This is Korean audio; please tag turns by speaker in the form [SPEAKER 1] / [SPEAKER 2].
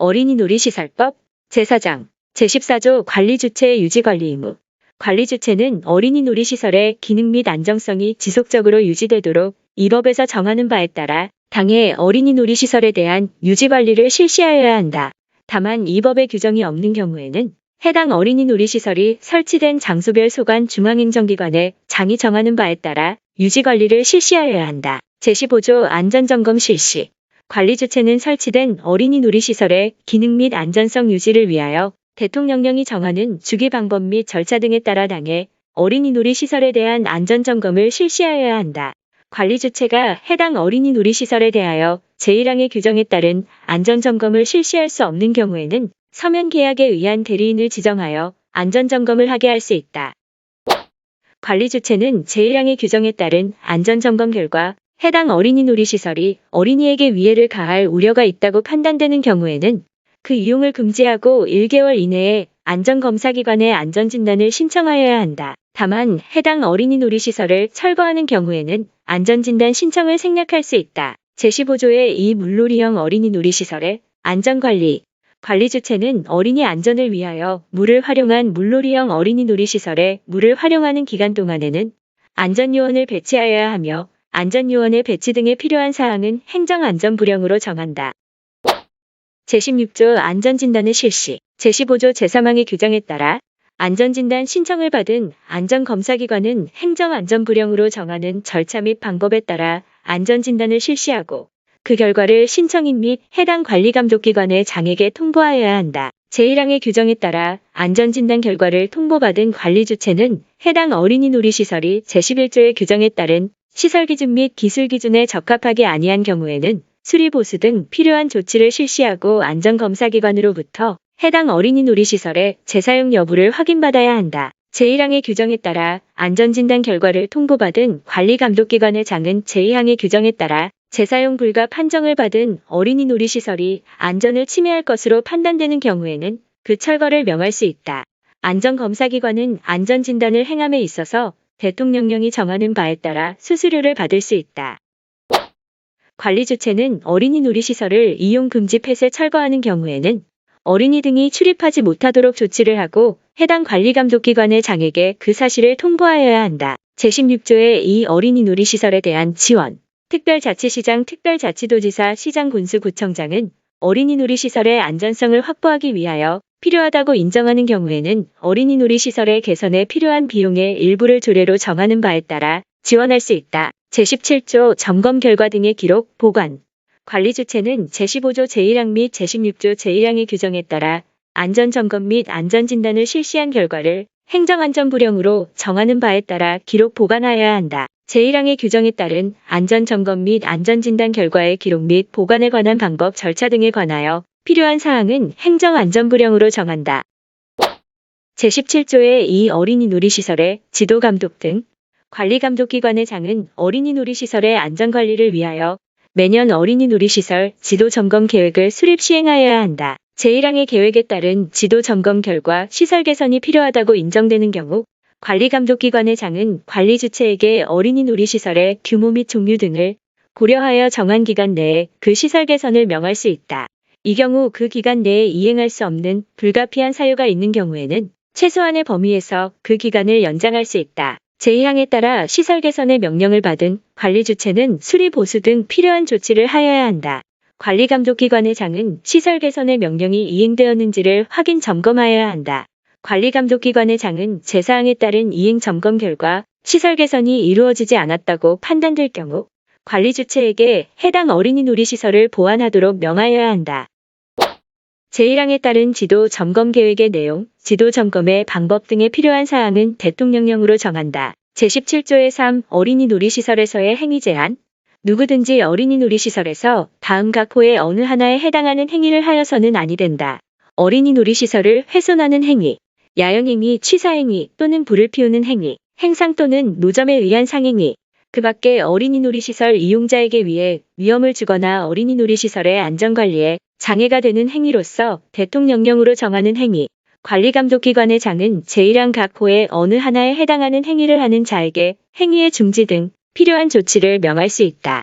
[SPEAKER 1] 어린이 놀이시설법 제4장 제14조 관리주체 유지관리 의무 관리주체는 어린이 놀이시설의 기능 및 안정성이 지속적으로 유지되도록 이 법에서 정하는 바에 따라 당해 어린이 놀이시설에 대한 유지관리를 실시하여야 한다. 다만 이 법의 규정이 없는 경우에는 해당 어린이 놀이시설이 설치된 장소별 소관 중앙행정기관에 장이 정하는 바에 따라 유지관리를 실시하여야 한다. 제15조 안전점검 실시 관리 주체는 설치된 어린이 놀이시설의 기능 및 안전성 유지를 위하여 대통령령이 정하는 주기 방법 및 절차 등에 따라 당해 어린이 놀이시설에 대한 안전점검을 실시하여야 한다. 관리 주체가 해당 어린이 놀이시설에 대하여 제1항의 규정에 따른 안전점검을 실시할 수 없는 경우에는 서면 계약에 의한 대리인을 지정하여 안전점검을 하게 할 수 있다. 관리 주체는 제1항의 규정에 따른 안전점검 결과 해당 어린이 놀이시설이 어린이에게 위해를 가할 우려가 있다고 판단되는 경우에는 그 이용을 금지하고 1개월 이내에 안전검사기관에 안전진단을 신청하여야 한다. 다만 해당 어린이 놀이시설을 철거하는 경우에는 안전진단 신청을 생략할 수 있다. 제15조의 이 물놀이형 어린이 놀이시설의 안전관리 관리 주체는 어린이 안전을 위하여 물을 활용한 물놀이형 어린이 놀이시설에 물을 활용하는 기간 동안에는 안전요원을 배치하여야 하며 안전요원의 배치 등에 필요한 사항은 행정안전부령으로 정한다. 제16조 안전진단의 실시 제15조 제3항의 규정에 따라 안전진단 신청을 받은 안전검사기관은 행정안전부령으로 정하는 절차 및 방법에 따라 안전진단을 실시하고 그 결과를 신청인 및 해당 관리감독기관의 장에게 통보하여야 한다. 제1항의 규정에 따라 안전진단 결과를 통보받은 관리 주체는 해당 어린이 놀이시설이 제11조의 규정에 따른 시설 기준 및 기술 기준에 적합하게 아니한 경우에는 수리 보수 등 필요한 조치를 실시하고 안전검사기관으로부터 해당 어린이 놀이시설의 재사용 여부를 확인받아야 한다. 제1항의 규정에 따라 안전진단 결과를 통보받은 관리감독기관의 장은 제2항의 규정에 따라 재사용 불가 판정을 받은 어린이 놀이시설이 안전을 침해할 것으로 판단되는 경우에는 그 철거를 명할 수 있다. 안전검사기관은 안전진단을 행함에 있어서 대통령령이 정하는 바에 따라 수수료를 받을 수 있다. 관리 주체는 어린이 놀이시설을 이용 금지 폐쇄 철거하는 경우에는 어린이 등이 출입하지 못하도록 조치를 하고 해당 관리감독기관의 장에게 그 사실을 통보하여야 한다. 제16조의 이 어린이 놀이시설에 대한 지원 특별자치시장 특별자치도지사 시장군수구청장은 어린이 놀이시설의 안전성을 확보하기 위하여 필요하다고 인정하는 경우에는 어린이 놀이시설의 개선에 필요한 비용의 일부를 조례로 정하는 바에 따라 지원할 수 있다. 제17조 점검 결과 등의 기록, 보관. 관리 주체는 제15조 제1항 및 제16조 제1항의 규정에 따라 안전점검 및 안전진단을 실시한 결과를 행정안전부령으로 정하는 바에 따라 기록 보관하여야 한다. 제1항의 규정에 따른 안전점검 및 안전진단 결과의 기록 및 보관에 관한 방법 절차 등에 관하여 필요한 사항은 행정안전부령으로 정한다. 제17조의 이 어린이 놀이시설의 지도감독 등 관리감독기관의 장은 어린이 놀이시설의 안전관리를 위하여 매년 어린이 놀이시설 지도점검 계획을 수립 시행하여야 한다. 제1항의 계획에 따른 지도점검 결과 시설 개선이 필요하다고 인정되는 경우 관리감독기관의 장은 관리 주체에게 어린이 놀이시설의 규모 및 종류 등을 고려하여 정한 기간 내에 그 시설 개선을 명할 수 있다. 이 경우 그 기간 내에 이행할 수 없는 불가피한 사유가 있는 경우에는 최소한의 범위에서 그 기간을 연장할 수 있다. 제2항에 따라 시설 개선의 명령을 받은 관리 주체는 수리 보수 등 필요한 조치를 하여야 한다. 관리감독기관의 장은 시설 개선의 명령이 이행되었는지를 확인 점검하여야 한다. 관리감독기관의 장은 제4항에 따른 이행 점검 결과 시설 개선이 이루어지지 않았다고 판단될 경우 관리 주체에게 해당 어린이 놀이시설을 보완하도록 명하여야 한다. 제1항에 따른 지도 점검 계획의 내용, 지도 점검의 방법 등에 필요한 사항은 대통령령으로 정한다. 제17조의 3 어린이 놀이시설에서의 행위 제한 누구든지 어린이 놀이시설에서 다음 각 호의 어느 하나에 해당하는 행위를 하여서는 아니 된다. 어린이 놀이시설을 훼손하는 행위, 야영행위, 취사행위 또는 불을 피우는 행위, 행상 또는 노점에 의한 상행위, 그 밖에 어린이 놀이시설 이용자에게 위해 위험을 주거나 어린이 놀이시설의 안전관리에 장애가 되는 행위로서 대통령령으로 정하는 행위, 관리감독기관의 장은 제1항 각 호의 어느 하나에 해당하는 행위를 하는 자에게 행위의 중지 등 필요한 조치를 명할 수 있다.